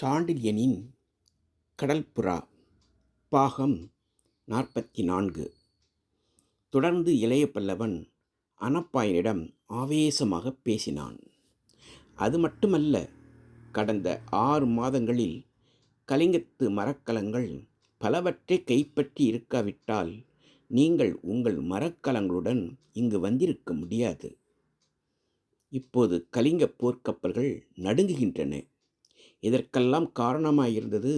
சாண்டில்யனின் கடல்புறா பாகம் நாற்பத்தி நான்கு தொடர்ந்து இளைய பல்லவன் அனப்பாயனிடம் ஆவேசமாக பேசினான். அது மட்டுமல்ல கடந்த ஆறு மாதங்களில் கலிங்கத்து மரக்கலங்கள் பலவற்றை கைப்பற்றி இருக்காவிட்டால் நீங்கள் உங்கள் மரக்கலங்களுடன் இங்கு வந்திருக்க முடியாது. இப்போது கலிங்க போர்க்கப்பல்கள் நடுங்குகின்றன. இதற்கெல்லாம் காரணமாயிருந்தது?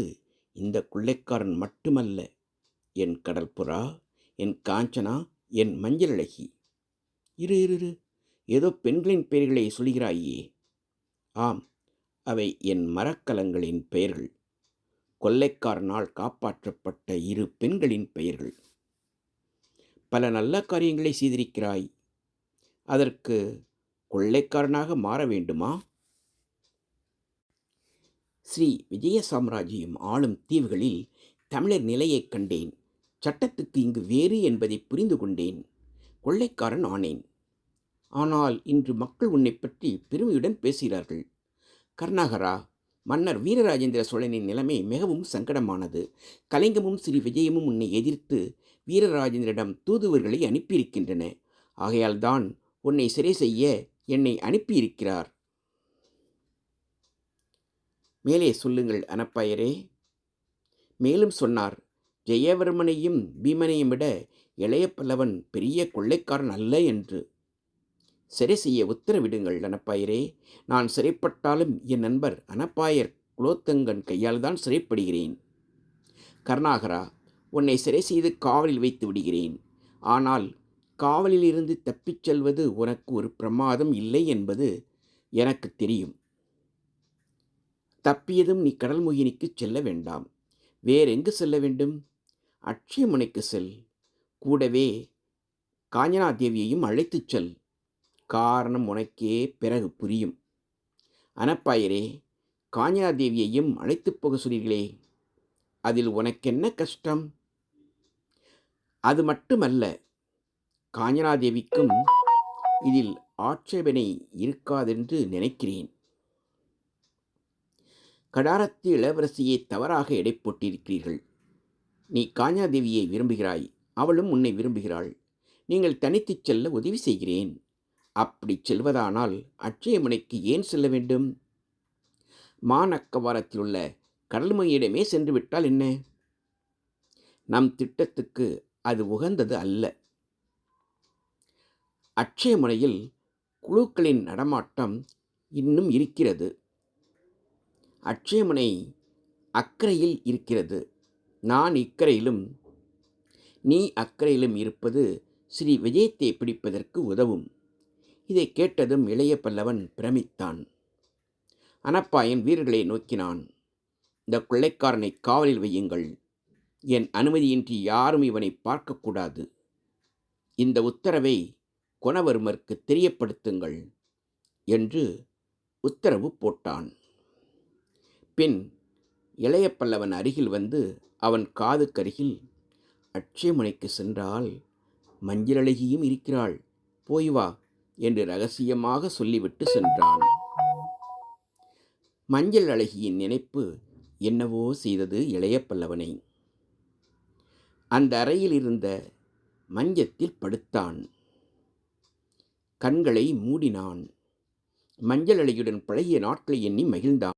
இந்த கொள்ளைக்காரன் மட்டுமல்ல. என் கடற்புறா என் காஞ்சனா என் மஞ்சள் அழகி இரு இரு இரு. ஏதோ பெண்களின் பெயர்களை சொல்கிறாயே ஆம் அவை என் மரக்கலங்களின் பெயர்கள். கொள்ளைக்காரனால் காப்பாற்றப்பட்ட இரு பெண்களின் பெயர்கள். பல நல்ல காரியங்களை செய்திருக்கிறாய். அதற்கு கொள்ளைக்காரனாக மாற வேண்டுமா? ஸ்ரீ விஜய சாம்ராஜ்யம் ஆளும் தீவுகளில் தமிழர் நிலையைக் கண்டேன். சட்டத்துக்கு இங்கு வேறு என்பதை புரிந்து கொண்டேன். கொள்ளைக்காரன் ஆனேன். ஆனால் இன்று மக்கள் உன்னை பற்றி பெருமையுடன் பேசுகிறார்கள். கருணாகரா மன்னர் வீரராஜேந்திர சோழனின் நிலைமை மிகவும் சங்கடமானது. கலிங்கமும் ஸ்ரீ விஜயமும் உன்னை எதிர்த்து வீரராஜேந்திரிடம் தூதுவர்களை அனுப்பியிருக்கின்றன. ஆகையால்தான் உன்னை சிறை செய்ய என்னை அனுப்பியிருக்கிறார். மேலே சொல்லுங்கள் அனப்பயரே. மேலும் சொன்னார் ஜெயவர்மனையும் பீமனையும் விட இளைய பல்லவன் பெரிய கொள்ளைக்காரன் அல்ல என்று. சரி செய்ய உத்தரவிடுங்கள் அனப்பாயரே. நான் சிறைப்பட்டாலும் என் நண்பர் அனப்பாயர் குலோத்தங்கன் கையால் தான் சிறைப்படுகிறேன். கருணாகரா உன்னை சிறை செய்து காவலில் வைத்து விடுகிறேன். ஆனால் காவலிலிருந்து தப்பிச் செல்வது உனக்கு ஒரு பிரமாதம் இல்லை என்பது எனக்கு தெரியும். தப்பியதும் நீ கடல்மொகினிக்கு செல்ல வேண்டாம். வேறெங்கு செல்ல வேண்டும்? அட்சயமுனைக்கு செல். கூடவே காஞ்சனாதேவியையும் அழைத்துச் செல். காரணம் உனக்கே பிறகு புரியும். அனப்பாயரே காஞ்சனாதேவியையும் அழைத்துப் போக சொல்கிறீர்களே அதில் உனக்கென்ன கஷ்டம்? அது மட்டுமல்ல காஞ்சனாதேவிக்கும் இதில் ஆட்சேபனை இருக்காதென்று நினைக்கிறேன். கடாரத்து இளவரசியை தவறாக எடை போட்டிருக்கிறீர்கள். நீ காஞ்சாதேவியை விரும்புகிறாய் அவளும் உன்னை விரும்புகிறாள். நீங்கள் தனித்துச் செல்ல உதவி செய்கிறேன். அப்படி செல்வதானால் அட்சயமுனைக்கு ஏன் செல்ல வேண்டும்? மாநக்கவாரத்தில் உள்ள கடல்மையிடமே சென்று விட்டால் என்ன? நம் திட்டத்துக்கு அது உகந்தது அல்ல. அட்சயமுனையில் குழுக்களின் நடமாட்டம் இன்னும் இருக்கிறது. அட்சயமுனை அக்கறையில் இருக்கிறது. நான் இக்கரையிலும் நீ அக்கறையிலும் இருப்பது ஸ்ரீ விஜயத்தை பிடிப்பதற்கு உதவும். இதை கேட்டதும் இளைய பல்லவன் பிரமித்தான். அனப்பாயன் வீரர்களை நோக்கினான். இந்த கொள்ளைக்காரனை காவலில் வையுங்கள். என் அனுமதியின்றி யாரும் இவனை பார்க்கக்கூடாது. இந்த உத்தரவை குணவர்மருக்கு தெரியப்படுத்துங்கள் என்று உத்தரவு போட்டான். பின் இளைய பல்லவன் அருகில் வந்து அவன் காதுக்கருகில் அட்சயமுனைக்கு சென்றால் மஞ்சளழகியும் இருக்கிறாள். போய் வா என்று ரகசியமாக சொல்லிவிட்டு சென்றான். மஞ்சள் அழகியின் நினைப்பு என்னவோ செய்தது இளைய பல்லவனை அந்த அறையில் இருந்த மஞ்சத்தில் படுத்தான். கண்களை மூடினான். மஞ்சள் அழகியுடன் பழகிய நாட்களை எண்ணி மகிழ்ந்தான்.